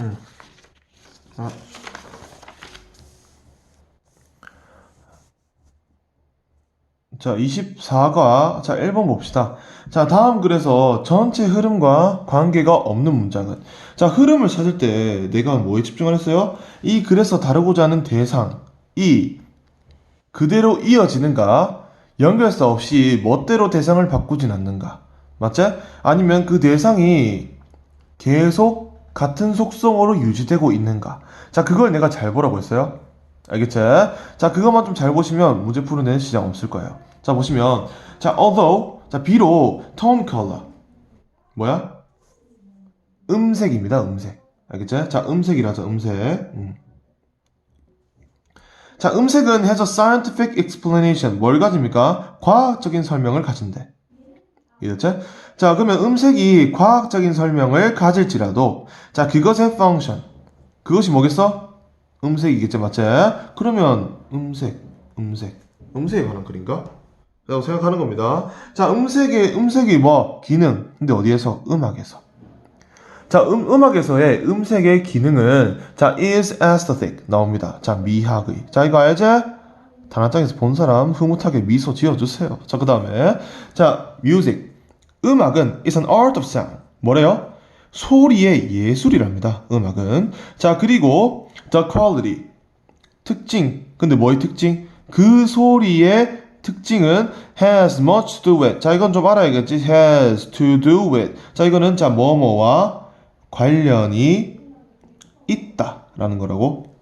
응. 아. 자, 24가, 자, 1번 봅시다. 자, 다음 글에서 전체 흐름과 관계가 없는 문장은, 자, 흐름을 찾을 때 내가 뭐에 집중을 했어요? 이 글에서 다루고자 하는 대상 이 그대로 이어지는가, 연결사 없이 멋대로 대상을 바꾸진 않는가. 맞지? 아니면 그 대상이 계속 같은 속성으로 유지되고 있는가. 자, 그걸 내가 잘 보라고 했어요. 알겠지? 자, 그것만 좀 잘 보시면 문제 푸는 시장 없을 거예요. 자, 보시면, 자, although, 자, 비록 tone color. 뭐야? 음색입니다, 음색. 알겠지? 자, 음색이라죠, 음색. 음. 자, 음색은 a scientific explanation. 뭘 가집니까? 과학적인 설명을 가진대. 이해됐지? 자, 그러면 음색이 과학적인 설명을 가질지라도, 자, 그것의 function. 그것이 뭐겠어? 음색이겠지, 맞지? 그러면, 음색, 음색. 음색에 관한 글인가? 라고 생각하는 겁니다. 자, 음색의, 음색이 뭐? 기능. 근데 어디에서? 음악에서. 자, 음, 음악에서의 음색의 기능은, 자, is aesthetic. 나옵니다. 자, 미학의. 자, 이거 알지? 단아장에서 본 사람 흐뭇하게 미소 지어주세요. 자, 그 다음에, 자, music. 음악은 is an art of sound. 뭐래요? 소리의 예술이랍니다. 음악은. 자, 그리고 the quality. 특징. 근데 뭐의 특징? 그 소리의 특징은 has much to do with. 자, 이건 좀 알아야겠지. has to do with. 자, 이거는 자, 뭐뭐와 관련이 있다 라는 거라고.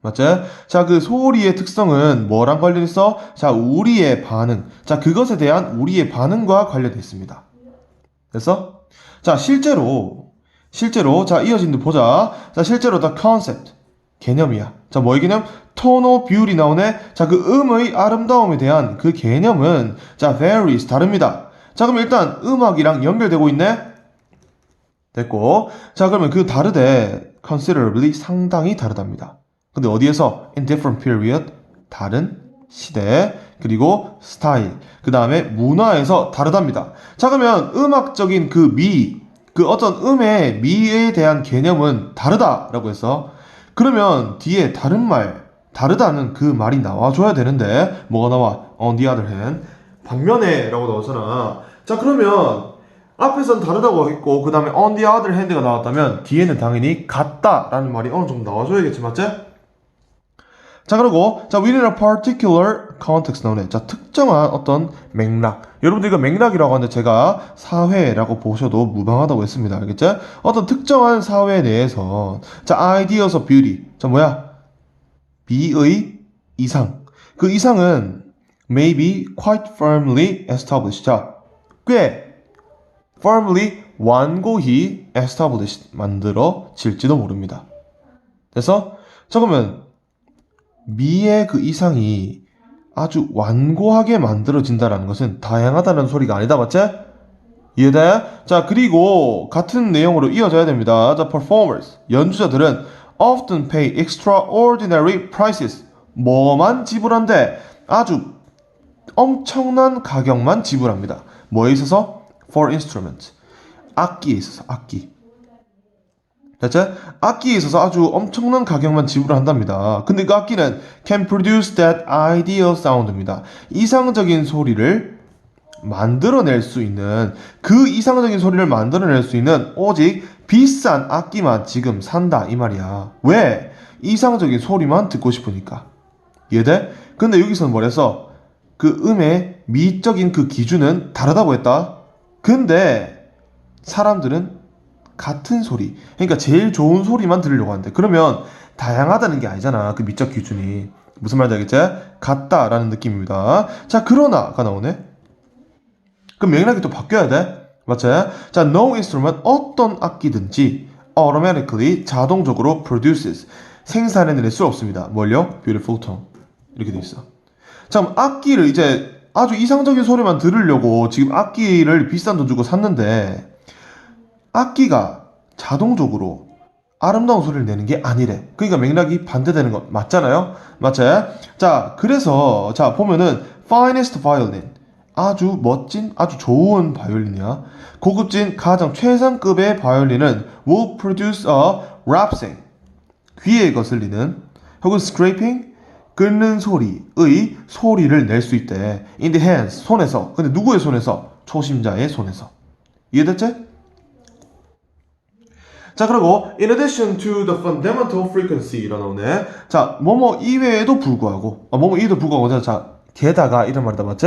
맞지? 자, 그 소리의 특성은 뭐랑 관련 있어? 자, 우리의 반응. 자, 그것에 대한 우리의 반응과 관련돼 있습니다. 됐어? 자, 실제로, 실제로, 자, 이어진 데 보자. 자, 실제로 the concept. 개념이야. 자, 뭐의 개념? 토노 뷰리 나오네. 자, 그 음의 아름다움에 대한 그 개념은, 자, varies. 다릅니다. 자, 그럼 일단 음악이랑 연결되고 있네? 됐고. 자, 그러면 그 다르대. considerably 상당히 다르답니다. 근데 어디에서? in different period. 다른 시대. 그리고 스타일. 그 다음에 문화에서 다르답니다. 자, 그러면 음악적인 그 미, 그 어떤 음의 미에 대한 개념은 다르다라고 해서 그러면 뒤에 다른 말, 다르다는 그 말이 나와줘야 되는데 뭐가 나와? On the other hand. 반면에라고 나오잖아. 자, 그러면 앞에선 다르다고 했고 그 다음에 on the other hand가 나왔다면 뒤에는 당연히 같다라는 말이 어느 정도 나와줘야겠지, 맞지? 자, 그리고, 자, within a particular context 나오네. 자, 특정한 어떤 맥락. 여러분들 이거 맥락이라고 하는데 제가 사회라고 보셔도 무방하다고 했습니다. 알겠죠? 어떤 특정한 사회 내에서, 자, ideas of beauty. 자, 뭐야? 미의 이상. 그 이상은 may be quite firmly established. 자, 꽤 firmly 완고히 established 만들어질지도 모릅니다. 그래서, 자, 그러면 미의 그 이상이 아주 완고하게 만들어진다는 것은 다양하다는 소리가 아니다, 맞지? 이해돼? 자, 그리고 같은 내용으로 이어져야 됩니다. 자, performers, 연주자들은 often pay extraordinary prices. 뭐만 지불한데 아주 엄청난 가격만 지불합니다. 뭐에 있어서? for instrument. 악기에 있어서 악기. 됐지? 악기에 있어서 아주 엄청난 가격만 지불을 한답니다. 근데 그 악기는 can produce that ideal sound입니다. 이상적인 소리를 만들어낼 수 있는 그 이상적인 소리를 만들어낼 수 있는 오직 비싼 악기만 지금 산다 이 말이야. 왜? 이상적인 소리만 듣고 싶으니까. 이해돼? 근데 여기서는 뭐랬어? 그 음의 미적인 그 기준은 다르다고 했다. 근데 사람들은 같은 소리. 그러니까 제일 좋은 소리만 들으려고 하는데 그러면 다양하다는 게 아니잖아. 그 미적 기준이. 무슨 말인지 알겠지? 같다라는 느낌입니다. 자, 그러나가 나오네. 그럼 맥락이 또 바뀌어야 돼. 맞지? 자, no instrument 어떤 악기든지 automatically 자동적으로 produces 생산해낼 수 없습니다. 뭘요? beautiful tone. 이렇게 돼 있어. 자, 그럼 악기를 이제 아주 이상적인 소리만 들으려고 지금 악기를 비싼 돈 주고 샀는데 악기가 자동적으로 아름다운 소리를 내는 게 아니래. 그러니까 맥락이 반대되는 거 맞잖아요? 맞지? 자, 그래서 자 보면은 finest violin 아주 멋진 아주 좋은 바이올린이야. 고급진 가장 최상급의 바이올린은 will produce a rapping 귀에 거슬리는 혹은 scraping 끓는 소리의 소리를 낼 수 있대. in the hands 손에서. 근데 누구의 손에서? 초심자의 손에서. 이해됐지? 자, 그리고 in addition to the fundamental frequency라 나오네. 자, 뭐뭐 이외에도 불구하고, 아, 뭐뭐 이외에도 불구하고, 자, 게다가 이런 말이다, 맞지?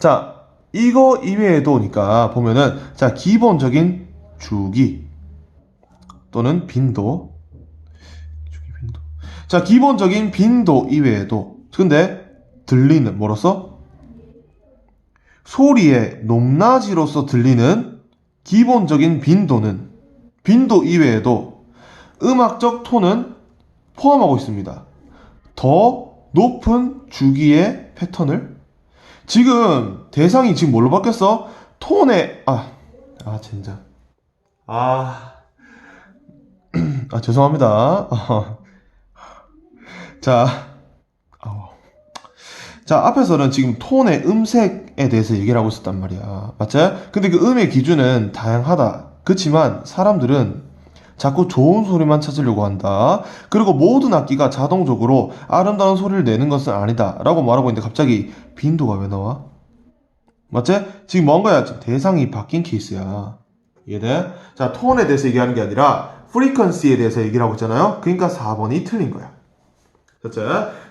자, 이거 이외에도니까 보면은, 자, 기본적인 주기 또는 빈도, 주기 빈도. 자, 기본적인 빈도 이외에도, 근데 들리는 뭐로서? 소리의 높낮이로서 들리는 기본적인 빈도는 빈도 이외에도 음악적 톤은 포함하고 있습니다. 더 높은 주기의 패턴을 지금 대상이 지금 뭘로 바뀌었어? 톤의 아, 아 진짜 아, 아 죄송합니다. 자. 자 앞에서는 지금 톤의 음색에 대해서 얘기를 하고 있었단 말이야, 맞지? 근데 그 음의 기준은 다양하다. 그렇지만 사람들은 자꾸 좋은 소리만 찾으려고 한다. 그리고 모든 악기가 자동적으로 아름다운 소리를 내는 것은 아니다. 라고 말하고 있는데 갑자기 빈도가 왜 나와? 맞지? 지금 뭔가야? 지금 대상이 바뀐 케이스야. 이해돼? 자, 톤에 대해서 얘기하는 게 아니라 frequency에 대해서 얘기를 하고 있잖아요. 그러니까 4번이 틀린 거야. 됐지?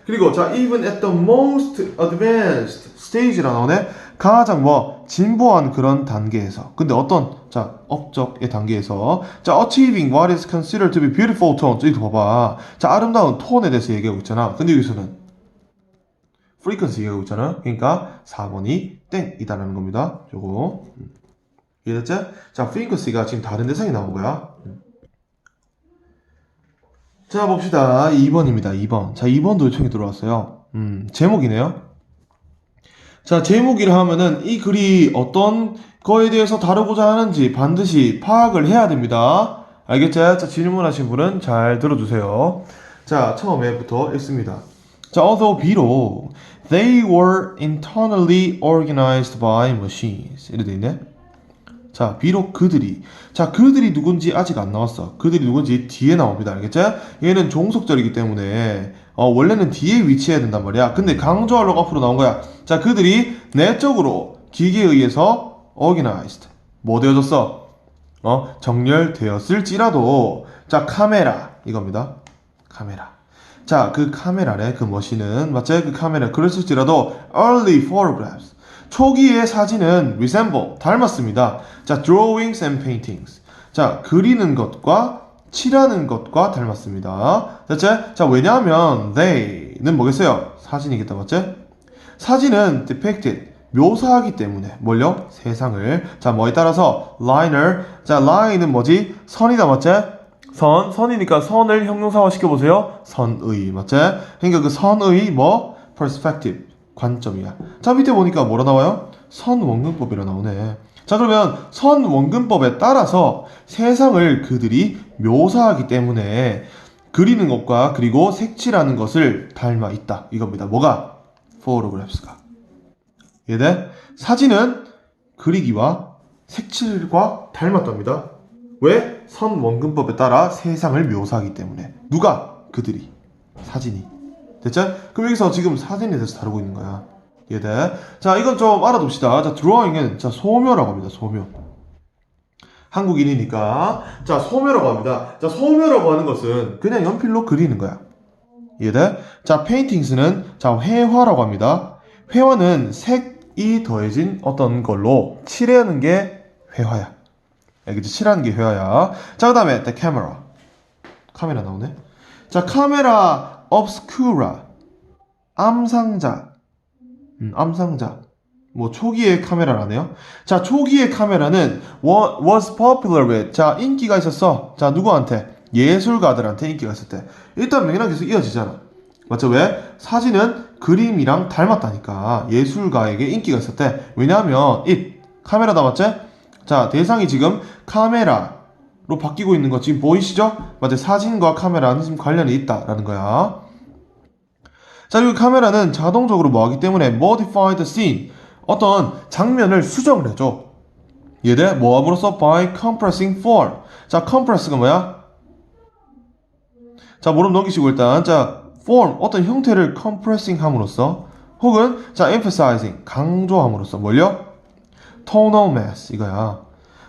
그리고 자, even at the most advanced stage라 나오네. 가장 뭐 진보한 그런 단계에서. 근데 어떤 자 업적의 단계에서 자 achieving what is considered to be beautiful tones. 이거 봐봐. 자 아름다운 톤에 대해서 얘기하고 있잖아. 근데 여기서는 frequency 얘기하고 있잖아. 그러니까 4번이 땡이다라는 겁니다. 요거 음. 이해됐지? 자 frequency가 지금 다른 대상이 나온 거야. 음. 자 봅시다. 2번입니다. 2번. 자 2번도 요청이 들어왔어요. 음 제목이네요. 자, 제목이라 하면은 이 글이 어떤 거에 대해서 다루고자 하는지 반드시 파악을 해야 됩니다. 알겠죠? 자, 질문하신 분은 잘 들어주세요. 자, 처음에부터 읽습니다. 자, although 비록 they were internally organized by machines. 이렇게 돼 있네. 자, 비록 그들이. 자, 그들이 누군지 아직 안 나왔어. 그들이 누군지 뒤에 나옵니다. 알겠죠? 얘는 종속절이기 때문에, 어, 원래는 뒤에 위치해야 된단 말이야. 근데 강조하려고 앞으로 나온 거야. 자, 그들이 내적으로 기계에 의해서 organized. 뭐 되어졌어? 어, 정렬되었을지라도, 자, 카메라. 이겁니다. 카메라. 자, 그 카메라래, 그 머신은, 맞지? 그 카메라. 그랬을지라도, early photographs. 초기의 사진은 resemble, 닮았습니다. 자, drawings and paintings. 자, 그리는 것과 칠하는 것과 닮았습니다. 됐지? 자, 왜냐하면 they는 뭐겠어요? 사진이겠다, 맞지? 사진은 depicted, 묘사하기 때문에 뭘요? 세상을. 자, 뭐에 따라서 liner. 자, line은 뭐지? 선이다, 맞지? 선, 선이니까 선을 형용사화 시켜보세요. 선의, 맞지? 그러니까 그 선의 뭐? perspective, 관점이야. 자, 밑에 보니까 뭐라 나와요? 선원근법이라 나오네. 자, 그러면 선원근법에 따라서 세상을 그들이 묘사하기 때문에 그리는 것과 그리고 색칠하는 것을 닮아 있다. 이겁니다. 뭐가? photographs가. 이해돼? 사진은 그리기와 색칠과 닮았답니다. 왜? 선원근법에 따라 세상을 묘사하기 때문에. 누가? 그들이. 사진이. 됐죠? 그럼 여기서 지금 사진에 대해서 다루고 있는 거야. 이해돼? 자, 이건 좀 알아둡시다. 자, 드로잉은 자, 소묘라고 합니다. 소묘. 한국인이니까. 자, 소묘라고 합니다. 자, 소묘라고 하는 것은 그냥 연필로 그리는 거야. 이해돼? 자, 페인팅스는 자, 회화라고 합니다. 회화는 색이 더해진 어떤 걸로 칠하는 게 회화야. 알겠지? 칠하는 게 회화야. 자, 그 다음에 the camera. 카메라 나오네. 자, 카메라 obscura. 암상자. 음, 암상자. 뭐 초기의 카메라라네요. 자, 초기의 카메라는 wa- was popular with. 자, 인기가 있었어. 자, 누구한테? 예술가들한테 인기가 있었대. 일단 맥락 계속 이어지잖아. 맞죠? 왜? 사진은 그림이랑 닮았다니까. 예술가에게 인기가 있었대. 왜냐하면 it 카메라다 맞지? 자, 대상이 지금 카메라 로 바뀌고 있는 거 지금 보이시죠? 맞죠? 사진과 카메라는 지금 관련이 있다라는 거야. 자, 그리고 카메라는 자동적으로 뭐 하기 때문에 modify the scene. 어떤 장면을 수정을 해줘. 얘들 뭐 함으로써 by compressing form. 자, compress가 뭐야? 자, 모름 넘기시고 일단 자, form 어떤 형태를 compressing 함으로써 혹은 자, emphasizing 강조함으로써 뭘요? tonal mass 이거야.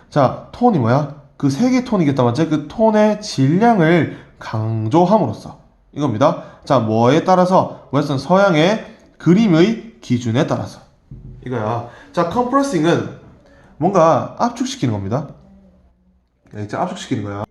자, 톤이 뭐야? 그 세 개 톤이겠다 맞지? 그 톤의 질량을 강조함으로써 이겁니다. 자, 뭐에 따라서? 웨스턴 서양의 그림의 기준에 따라서 이거야. 자, compressing은 뭔가 압축시키는 겁니다. 네, 자, 압축시키는 거야.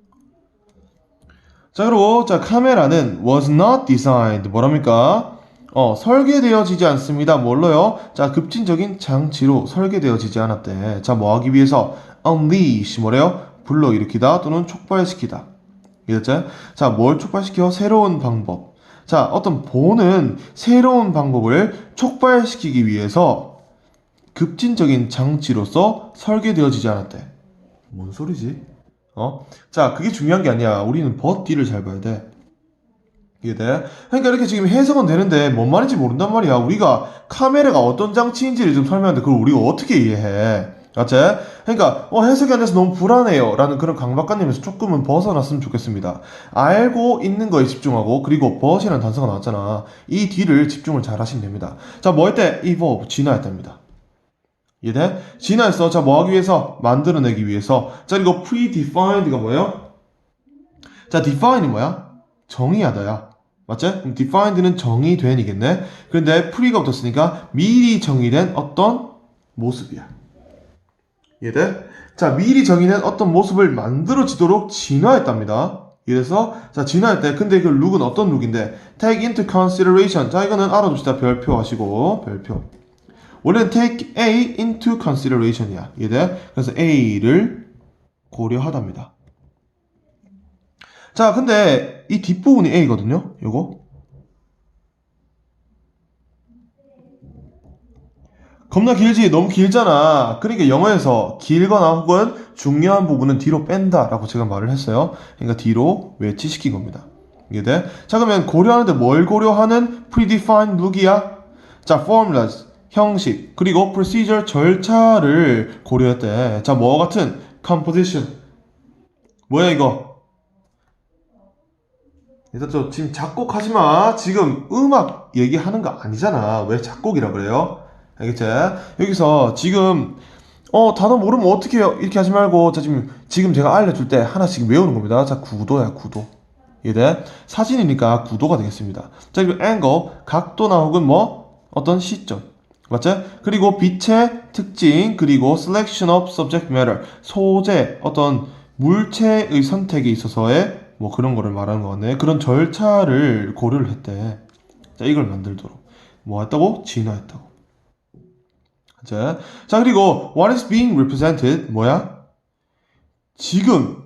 자, 그리고 자, 카메라는 was not designed 뭐랍니까? 어, 설계되어지지 않습니다. 뭘로요? 자, 급진적인 장치로 설계되어지지 않았대. 자, 뭐 하기 위해서 unleash 뭐래요? 불러일으키다 또는 촉발시키다. 이랬죠? 자, 뭘 촉발시켜? 새로운 방법. 자, 어떤 보는 새로운 방법을 촉발시키기 위해서 급진적인 장치로서 설계되어지지 않았대. 뭔 소리지? 어? 자, 그게 중요한 게 아니야. 우리는 뒤를 잘 봐야 돼. 이해돼? 그러니까 이렇게 지금 해석은 되는데 뭔 말인지 모른단 말이야. 우리가 카메라가 어떤 장치인지를 좀 설명하는데 그걸 우리가 어떻게 이해해? 맞지? 그러니까 어, 해석이 안 돼서 너무 불안해요 라는 그런 강박관념에서 조금은 벗어났으면 좋겠습니다. 알고 있는 거에 집중하고 그리고 but이라는 단서가 나왔잖아. 이 뒤를 집중을 잘 하시면 됩니다. 자, 뭐 할 때? evolve, 진화했답니다. 이해돼? 진화했어. 자, 뭐 하기 위해서? 만들어내기 위해서. 자, 그리고 predefined가 뭐예요? 자, define이 뭐야? 정의하다야. 맞지? 그럼 defined는 정의된이겠네. 그런데 pre가 붙었으니까 미리 정의된 어떤 모습이야. 이해돼? 자, 미리 정의된 어떤 모습을 만들어지도록 진화했답니다. 이래서 자 진화할 때 근데 그 룩은 어떤 룩인데? take into consideration. 자 이거는 알아둡시다. 별표 하시고. 별표. 원래는 take A into consideration이야. 이해돼? 그래서 A를 고려하답니다. 자 근데 이 뒷부분이 A거든요 요거 겁나 길지? 너무 길잖아. 그러니까 영어에서 길거나 혹은 중요한 부분은 뒤로 뺀다 라고 제가 말을 했어요. 그러니까 뒤로 외치시킨 겁니다. 이해돼? 자 그러면 고려하는데 뭘 고려하는 predefined look이야? 자 formulas 형식 그리고 procedure 절차를 고려했대. 자뭐 같은? composition. 뭐야 이거? 일단 저 지금 작곡하지 마. 지금 음악 얘기하는 거 아니잖아. 왜 작곡이라 그래요? 알겠지? 여기서 지금 어 단어 모르면 어떻게 해요? 이렇게 하지 말고 자 지금 지금 제가 알려줄 때 하나씩 외우는 겁니다. 자 구도야 구도. 이해돼? 사진이니까 구도가 되겠습니다. 자 그리고 angle 각도나 혹은 뭐 어떤 시점 맞죠? 그리고 빛의 특징 그리고 selection of subject matter 소재 어떤 물체의 선택에 있어서의 뭐 그런 거를 말하는 거 같네. 그런 절차를 고려를 했대. 자 이걸 만들도록 뭐 했다고? 진화했다고. 자, 자 그리고 what is being represented 뭐야? 지금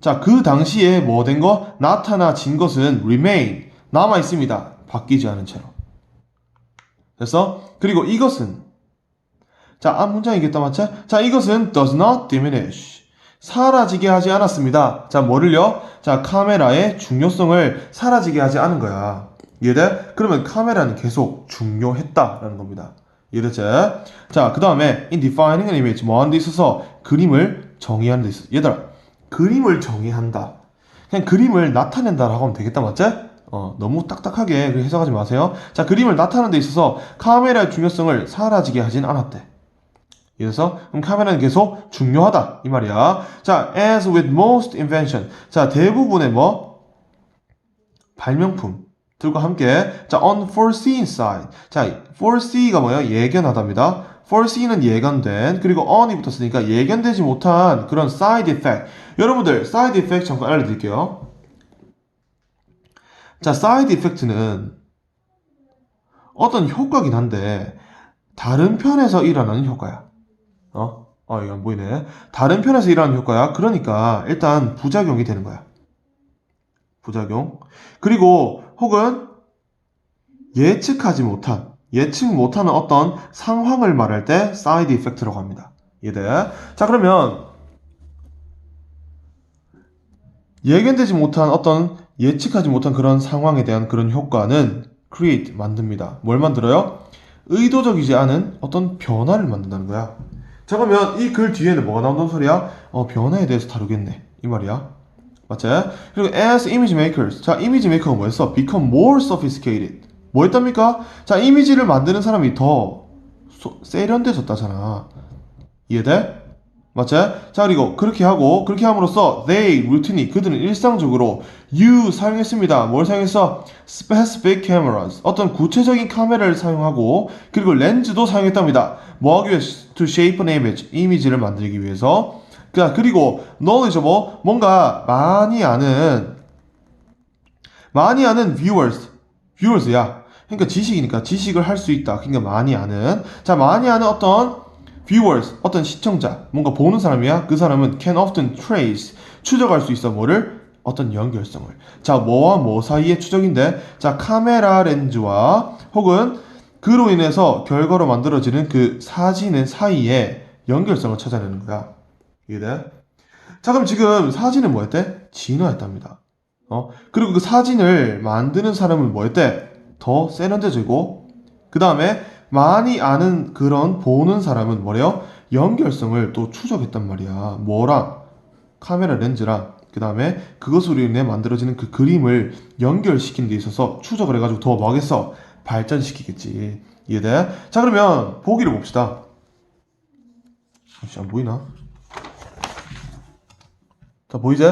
자 그 당시에 뭐 된 거 나타나진 것은 remain 남아 있습니다. 바뀌지 않은 채로. 됐어? 그리고 이것은 자, 앞 문장이겠다 맞죠? 자, 이것은 does not diminish 사라지게 하지 않았습니다. 자, 뭐를요? 자, 카메라의 중요성을 사라지게 하지 않은 거야. 이해돼? 그러면 카메라는 계속 중요했다라는 겁니다. 이해됐지? 자, 그 다음에 in defining an image 뭐 하는 데 있어서 그림을 정의하는 데 있어. 얘들아, 그림을 정의한다. 그냥 그림을 나타낸다라고 하면 되겠다, 맞지? 어, 너무 딱딱하게 해석하지 마세요. 자, 그림을 나타내는 데 있어서 카메라의 중요성을 사라지게 하진 않았대. 그래서 그럼 카메라는 계속 중요하다 이 말이야. 자, as with most invention. 자, 대부분의 뭐 발명품 들과 함께. 자 unforeseen side. 자 foresee가 뭐예요? 예견하답니다. foresee는 예견된 그리고 on이 붙었으니까 예견되지 못한 그런 side effect. 여러분들 side effect 잠깐 알려드릴게요. 자 side effect는 어떤 효과긴 한데 다른 편에서 일어나는 효과야. 어? 어 이거 안 보이네. 다른 편에서 일어나는 효과야. 그러니까 일단 부작용이 되는 거야. 부작용. 그리고 혹은 예측하지 못한 예측 못하는 어떤 상황을 말할 때 사이드 이펙트라고 합니다. 이해돼? 자 그러면 예견되지 못한 어떤 예측하지 못한 그런 상황에 대한 그런 효과는 create 만듭니다. 뭘 만들어요? 의도적이지 않은 어떤 변화를 만든다는 거야. 자 그러면 이 글 뒤에는 뭐가 나온다는 소리야? 어 변화에 대해서 다루겠네 이 말이야. 맞지? 그리고 as image makers. 자, 이미지 메이커가 뭐였어? become more sophisticated. 뭐 했답니까? 자, 이미지를 만드는 사람이 더 소- 세련돼졌다잖아. 이해돼? 맞지? 자, 그리고 그렇게 하고, 그렇게 함으로써 they, routinely, 그들은 일상적으로 use 사용했습니다. 뭘 사용했어? specific cameras. 어떤 구체적인 카메라를 사용하고, 그리고 렌즈도 사용했답니다. 뭐 하기 위해서? to shape an image. 이미지를 만들기 위해서. 자, 그리고 knowledgeable. 뭔가 많이 아는, 많이 아는 viewers. viewers야. 그러니까 지식이니까 지식을 할 수 있다. 그러니까 많이 아는. 자, 많이 아는 어떤 viewers, 어떤 시청자, 뭔가 보는 사람이야. 그 사람은 can often trace, 추적할 수 있어. 뭐를? 어떤 연결성을. 자, 뭐와 뭐 사이의 추적인데, 자, 카메라 렌즈와 혹은 그로 인해서 결과로 만들어지는 그 사진의 사이에 연결성을 찾아내는 거야. 이해돼? 자, 그럼 지금 사진은 뭐였대? 진화했답니다. 어? 그리고 그 사진을 만드는 사람은 뭐였대? 더 세련돼지고, 그 다음에 많이 아는 그런 보는 사람은 뭐래요? 연결성을 또 추적했단 말이야. 뭐랑? 카메라 렌즈랑, 그 다음에 그것으로 인해 만들어지는 그 그림을 연결시킨 데 있어서 추적을 해가지고 더 뭐하겠어? 발전시키겠지. 이해돼? 자, 그러면 보기를 봅시다. 혹시 안 보이나? 자, 보이지?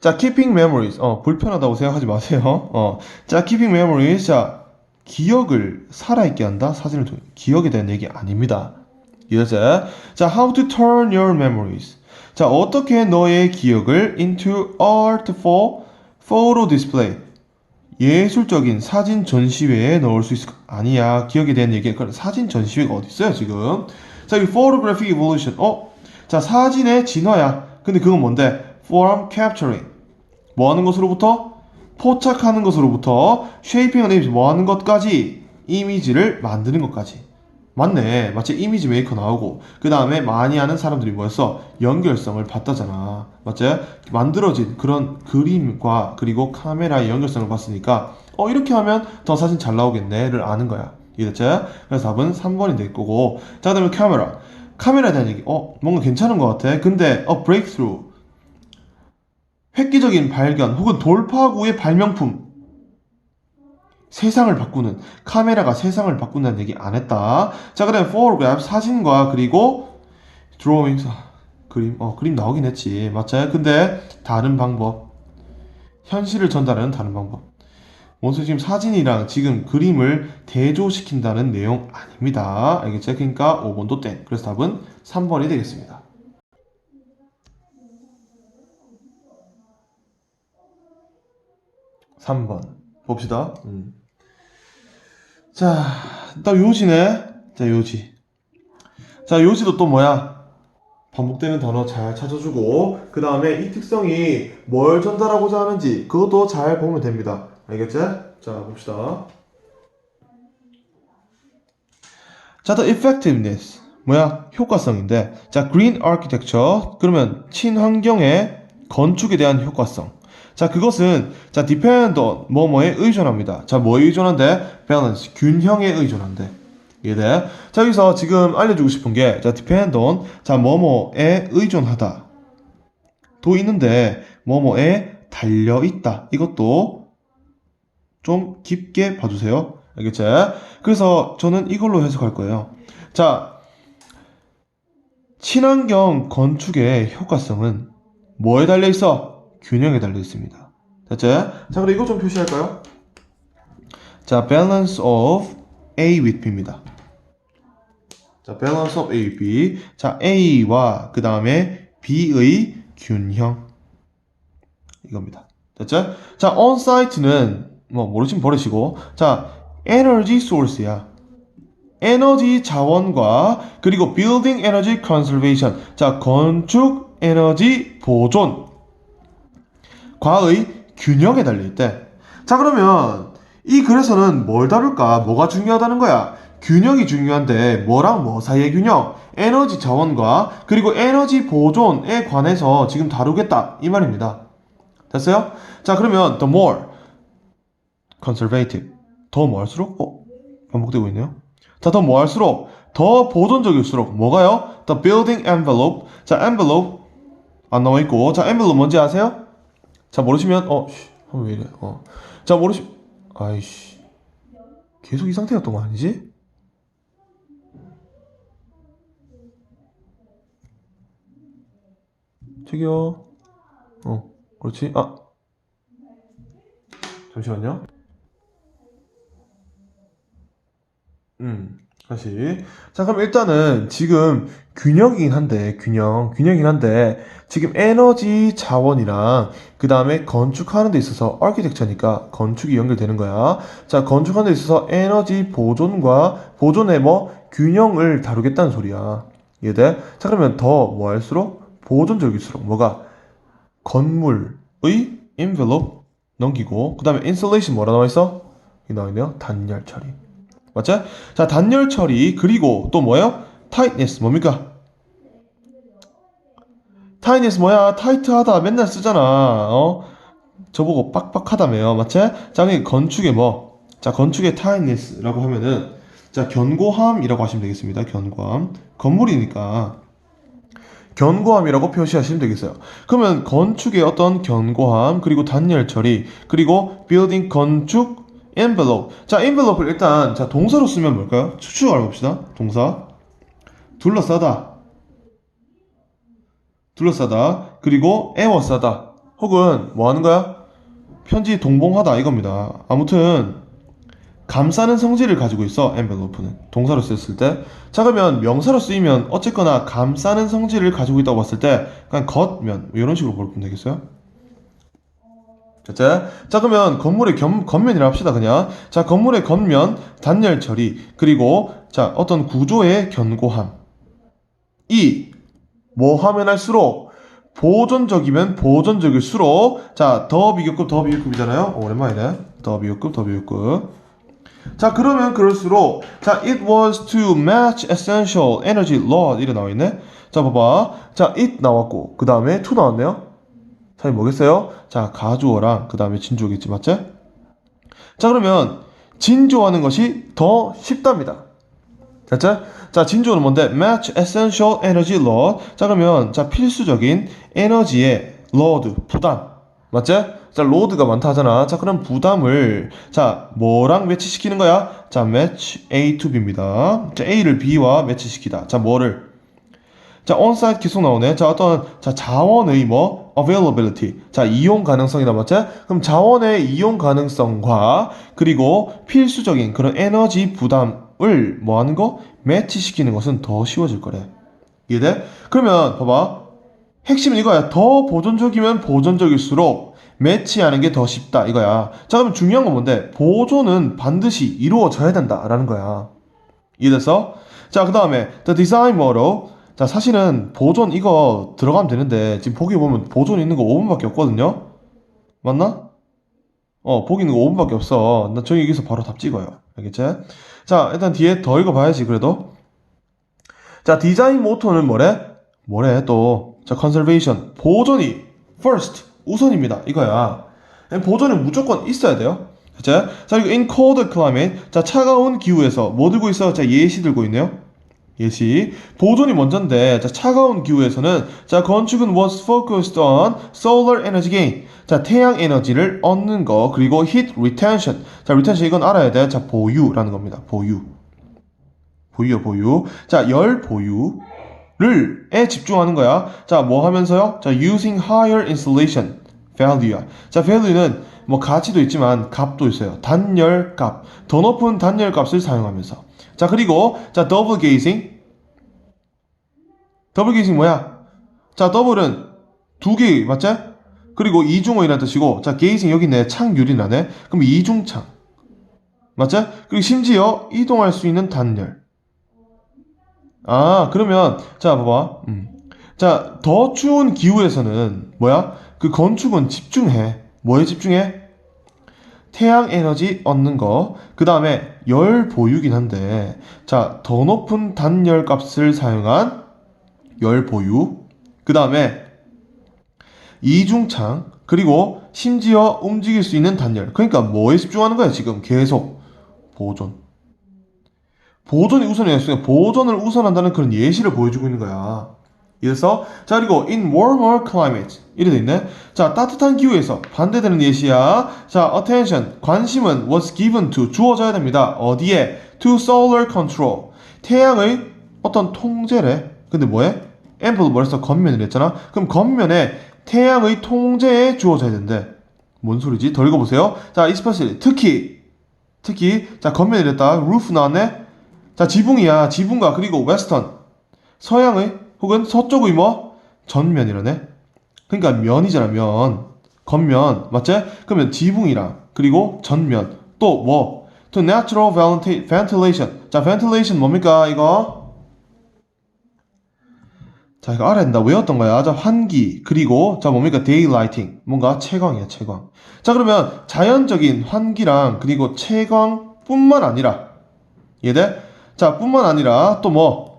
자, keeping memories. 어, 불편하다고 생각하지 마세요. 어, 자, keeping memories. 자, 기억을 살아있게 한다? 사진을 통해. 기억에 대한 얘기 아닙니다. 이해지? 자, how to turn your memories. 자, 어떻게 너의 기억을 into artful photo display. 예술적인 사진 전시회에 넣을 수 있을까? 아니야. 기억에 대한 얘기. 그래, 사진 전시회가 어디 있어요, 지금? 자, 이 photographic evolution. 어? 자, 사진의 진화야. 근데 그건 뭔데? Form capturing. 뭐 하는 것으로부터? 포착하는 것으로부터 shaping an image. 뭐 하는 것까지? 이미지를 만드는 것까지. 맞네. 마치 이미지 메이커 나오고, 그 다음에 많이 하는 사람들이 뭐였어? 연결성을 봤다잖아. 맞지? 만들어진 그런 그림과 그리고 카메라의 연결성을 봤으니까, 어, 이렇게 하면 더 사진 잘 나오겠네를 아는 거야. 이해됐지? 그래서 답은 3번이 될 거고. 자, 그 다음에 카메라. 카메라에 대한 얘기. 어, 뭔가 괜찮은 것 같아. 근데, 어, breakthrough. 획기적인 발견 혹은 돌파구의 발명품. 세상을 바꾸는 카메라가 세상을 바꾼다는 얘기 안 했다. 자, 그다음 photograph 사진과 그리고 drawings 아, 그림 어 그림 나오긴 했지 맞죠? 근데 다른 방법 현실을 전달하는 다른 방법. 원수 지금 사진이랑 지금 그림을 대조시킨다는 내용 아닙니다. 알겠죠? 그러니까 5번도 땡. 그래서 답은 3번이 되겠습니다. 3번 봅시다. 음. 자, 또 요지네. 자, 요지. 자, 요지도 또 뭐야? 반복되는 단어 잘 찾아주고, 그 다음에 이 특성이 뭘 전달하고자 하는지, 그것도 잘 보면 됩니다. 알겠지? 자, 봅시다. 자, the effectiveness. 뭐야? 효과성인데. 자, green architecture. 그러면 친환경의 건축에 대한 효과성. 자, 그것은 자, depend on 뭐뭐에 의존합니다. 자, 뭐에 의존한데? balance, 균형에 의존한대. 이해돼? 자, 여기서 지금 알려주고 싶은 게, 자, depend on, 자, 뭐뭐에 의존하다. 도 있는데, 뭐뭐에 달려 있다. 이것도 좀 깊게 봐주세요. 알겠지? 그래서 저는 이걸로 해석할 거예요. 자, 친환경 건축의 효과성은 뭐에 달려 있어? 균형에 달려 있습니다. 됐죠? 자, 그럼 이거 좀 표시할까요? 자, balance of A with B입니다. 자, balance of A with B. 자, A와 그 다음에 B의 균형. 이겁니다. 됐죠? 자, on site는 뭐 모르시면 버리시고, 자, energy source야. 에너지 자원과 그리고 building energy conservation. 자, 건축 에너지 보존. 과의 균형에 달려있대. 자, 그러면 이 글에서는 뭘 다룰까? 뭐가 중요하다는 거야? 균형이 중요한데 뭐랑 뭐 사이의 균형? 에너지 자원과 그리고 에너지 보존에 관해서 지금 다루겠다. 이 말입니다. 됐어요? 자, 그러면 the more conservative. 더 뭐 할수록 어? 반복되고 있네요. 자, 더 뭐 할수록 더 보존적일수록 뭐가요? the building envelope. 자, envelope 안 나와 있고 자, envelope 뭔지 아세요? 자, 모르시면, 어, 쉬, 어, 왜 이래, 어. 자, 모르시, 아이씨. 계속 이 상태였던 거 아니지? 저기요. 어, 그렇지. 아. 잠시만요. 음, 다시. 자, 그럼 일단은 지금 균형이긴 한데, 균형, 균형이긴 한데, 지금 에너지 자원이랑 그 다음에 건축하는 데 있어서 아키텍처니까 건축이 연결되는 거야. 자, 건축하는 데 있어서 에너지 보존과 보존의 뭐 균형을 다루겠다는 소리야. 이해돼? 자, 그러면 더 뭐 할수록 보존적일수록 뭐가 건물의 envelope 넘기고 그 다음에 insulation 뭐라 나와 있어? 이 나와 있네요. 단열 처리. 맞죠? 자, 단열 처리 그리고 또 뭐예요? Tightness 뭡니까? tightness 뭐야? 타이트하다 맨날 쓰잖아. 어? 저보고 빡빡하다며요. 맞지? 자, 그게 건축의 뭐? 자, 건축의 tightness라고 하면은 자, 견고함이라고 하시면 되겠습니다. 견고함. 건물이니까 견고함이라고 표시하시면 되겠어요. 그러면 건축의 어떤 견고함, 그리고 단열 처리, 그리고 building 건축 envelope. 자, envelope를 일단 자 동사로 쓰면 뭘까요? 추측 알아봅시다. 동사 둘러싸다, 둘러싸다, 그리고 에워싸다, 혹은 뭐 하는 거야? 편지 동봉하다 이겁니다. 아무튼 감싸는 성질을 가지고 있어 envelope는 동사로 쓰였을 때. 자 그러면 명사로 쓰이면 어쨌거나 감싸는 성질을 가지고 있다고 봤을 때 그냥 겉면 뭐 이런 식으로 보면 되겠어요? 됐지? 자 그러면 건물의 겉, 겉면이라 합시다 그냥 자 건물의 겉면 단열 처리 그리고 자 어떤 구조의 견고함 이뭐 하면 할수록 보존적이면 보존적일수록 자 더 비교급 더 비교급이잖아요. 오, 오랜만이네. 더 비교급 더 비교급. 자 그러면 그럴수록 자 it was to match essential energy law 이래 나와 있네. 자 봐봐. 자 it 나왔고 그 다음에 to 나왔네요. 사이 뭐겠어요? 자 가주어랑 그 다음에 진주어겠지 맞지? 자 그러면 진주어하는 것이 더 쉽답니다 됐죠 자 진주어는 뭔데 match essential energy law 자 그러면 자 필수적인 에너지의 load 부담 맞지? 자, 로드가 많다 하잖아. 자, 그럼 부담을, 자, 뭐랑 매치시키는 거야? 자, match A to B입니다. 자, A를 B와 매치시키다. 자, 뭐를? 자, on-site 계속 나오네. 자, 어떤, 자, 자원의 뭐, availability. 자, 이용 가능성이다, 맞지? 그럼 자원의 이용 가능성과, 그리고 필수적인 그런 에너지 부담 을 뭐 하는 거? 매치시키는 것은 더 쉬워질 거래. 이해돼? 그러면, 봐봐. 핵심은 이거야. 더 보존적이면 보존적일수록 매치하는 게 더 쉽다 이거야. 자 그럼 중요한 건 뭔데? 보존은 반드시 이루어져야 된다라는 거야. 이해됐어? 자그 다음에 the design model. 자 사실은 보존 이거 들어가면 되는데 지금 보기 보면 보존 있는 거 5분밖에 없거든요. 맞나? 어 보기 있는 거 5분밖에 없어. 나 저기 여기서 바로 답 찍어요. 알겠지? 자 일단 뒤에 더 읽어봐야지 그래도. 자 디자인 모토는 뭐래? 뭐래 또? 자 conservation 보존이 first 우선입니다. 이거야. 보존은 무조건 있어야 돼요. 자, 자 그리고 in cold climate, 자 차가운 기후에서 뭐 들고 있어? 자 예시 들고 있네요. 예시. 보존이 먼저인데, 자 차가운 기후에서는 자 건축은 was focused on solar energy gain. 자 태양 에너지를 얻는 거 그리고 heat retention. 자 retention 이건 알아야 돼. 자 보유라는 겁니다. 보유. 보유요 보유. 자 열 보유. 를에 집중하는 거야. 자, 뭐 하면서요? 자, using higher insulation value야. 자, value는 뭐 가치도 있지만 값도 있어요. 단열 값. 더 높은 단열 값을 사용하면서. 자, 그리고 자, double gazing. 더블 게이징 뭐야? 자, 더블은 두 개, 맞지? 그리고 이중어이라는 뜻이고, 자, 게이징 여기 있네. 창유리 나네. 그럼 이중창. 맞지? 그리고 심지어 이동할 수 있는 단열. 아, 그러면, 자, 봐봐. 음. 자, 더 추운 기후에서는, 뭐야? 그 건축은 집중해. 뭐에 집중해? 태양 에너지 얻는 거. 그 다음에 열 보유긴 한데, 자, 더 높은 단열 값을 사용한 열 보유. 그 다음에 이중창. 그리고 심지어 움직일 수 있는 단열. 그러니까 뭐에 집중하는 거야, 지금? 계속. 보존. 보존이 우선이었으니까 보존을 우선한다는 그런 예시를 보여주고 있는 거야. 이래서 자 그리고 in warmer climate 이래 돼 있네. 자 따뜻한 기후에서 반대되는 예시야. 자 attention 관심은 was given to 주어져야 됩니다. 어디에 to solar control 태양의 어떤 통제래. 근데 뭐해? ample 뭐랬어? 겉면을 했잖아. 그럼 겉면에 태양의 통제에 주어져야 된대. 뭔 소리지? 더 읽어보세요. 자 especially 특히 특히 자 겉면을 했다. roof 나왔네. 자 지붕이야. 지붕과 그리고 웨스턴 서양의 혹은 서쪽의 뭐? 전면이라네. 그러니까 면이잖아 면. 겉면 맞지? 그러면 지붕이랑 그리고 전면. 또 뭐? to natural ventilation. 자 ventilation 뭡니까 이거? 자 이거 알아야 된다. 외웠던 거야. 자 환기. 그리고 자 뭡니까? daylighting. 뭔가 채광이야 채광. 자 그러면 자연적인 환기랑 그리고 채광뿐만 아니라. 이해돼? 자 뿐만 아니라 또 뭐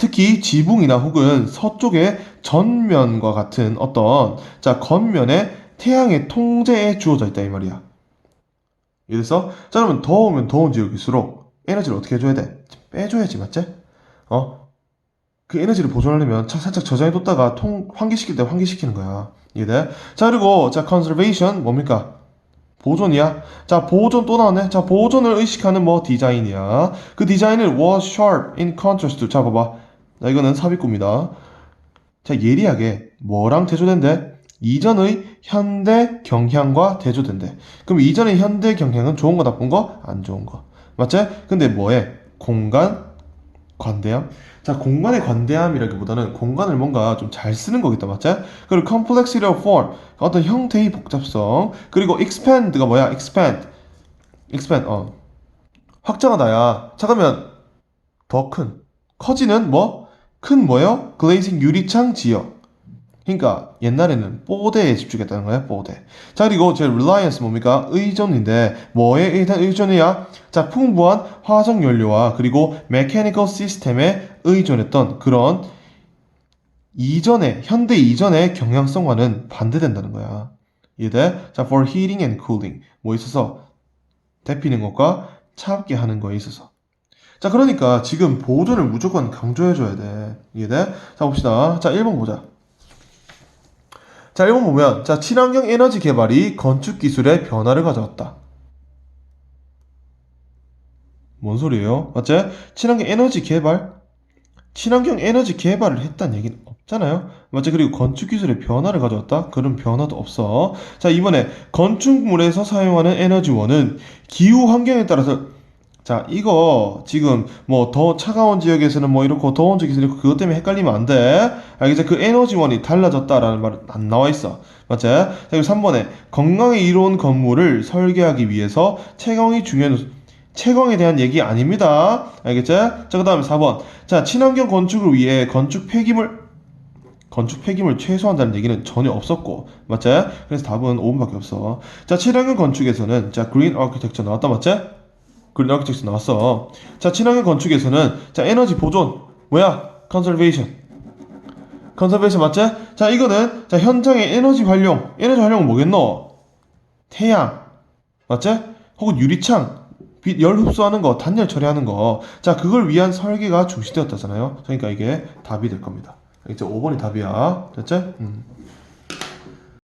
특히 지붕이나 혹은 서쪽의 전면과 같은 어떤 자 겉면에 태양의 통제에 주어져 있다 이 말이야. 이래서 자 그러면 더우면 더운 지역일수록 에너지를 어떻게 해줘야 돼? 빼줘야지 맞지? 어? 그 에너지를 보존하려면 차 살짝 저장해뒀다가 통 환기시킬 때 환기시키는 거야. 이해돼? 자 그리고 자 conservation 뭡니까? 보존이야. 자, 보존 또 나왔네. 자, 보존을 의식하는 뭐 디자인이야. 그 디자인을 was sharp in contrast to. 자, 봐봐. 자, 이거는 삽입구입니다. 자, 예리하게 뭐랑 대조된대? 이전의 현대 경향과 대조된대. 그럼 이전의 현대 경향은 좋은 거 나쁜 거? 안 좋은 거. 맞지? 근데 뭐해? 공간 관대함? 자, 공간의 관대함이라기보다는 공간을 뭔가 좀 잘 쓰는 거겠다, 맞지? 그리고 complexity of form, 어떤 형태의 복잡성, 그리고 expand가 뭐야? expand, expand, 어, 확장하다야. 자, 그러면 더 큰, 커지는 뭐? 큰 뭐요? glazing 유리창 지역. 그러니까 옛날에는 뽀대에 집중했다는 거야, 뽀대. 자, 그리고 제 reliance 뭡니까? 의존인데 뭐에 일단 의존이야? 자, 풍부한 화석 연료와 그리고 mechanical 시스템에 의존했던 그런 이전의 현대 이전의 경향성과는 반대된다는 거야. 이해돼? 자, for heating and cooling 뭐 있어서 데피는 것과 차갑게 하는 거에 있어서. 자, 그러니까 지금 보존을 무조건 강조해줘야 돼. 이해돼? 자, 봅시다. 자, 1번 보자. 자, 1번 보면, 자, 친환경 에너지 개발이 건축 기술의 변화를 가져왔다. 뭔 소리예요? 맞지? 친환경 에너지 개발? 친환경 에너지 개발을 했다는 얘기는 없잖아요. 맞지? 그리고 건축 기술의 변화를 가져왔다? 그런 변화도 없어. 자, 이번에 건축물에서 사용하는 에너지원은 기후 환경에 따라서 자, 이거 지금 뭐 더 차가운 지역에서는 뭐 이렇고 더운 지역에서는 이렇고 그것 때문에 헷갈리면 안 돼. 알겠지? 그 에너지원이 달라졌다라는 말은 안 나와 있어. 맞지? 자, 그리고 3번에 건강에 이로운 건물을 설계하기 위해서 채광이 중요한. 채광에 대한 얘기 아닙니다. 알겠지? 자, 그 다음에 4번. 자, 친환경 건축을 위해 건축 폐기물 건축 폐기물 최소화한다는 얘기는 전혀 없었고, 맞지? 그래서 답은 5번밖에 없어. 자, 친환경 건축에서는 자, 그린 아키텍처 나왔다, 맞지? 아키텍처 나왔어. 자, 친환경 건축에서는 자, 에너지 보존 뭐야? 컨설베이션. 컨설베이션 맞지? 자, 이거는 자, 현장의 에너지 활용. 에너지 활용은 뭐겠노? 태양. 맞지? 혹은 유리창. 빛, 열 흡수하는 거, 단열 처리하는 거. 자, 그걸 위한 설계가 중시되었다잖아요. 그러니까 이게 답이 될 겁니다. 이제 5번이 답이야. 됐지? 음.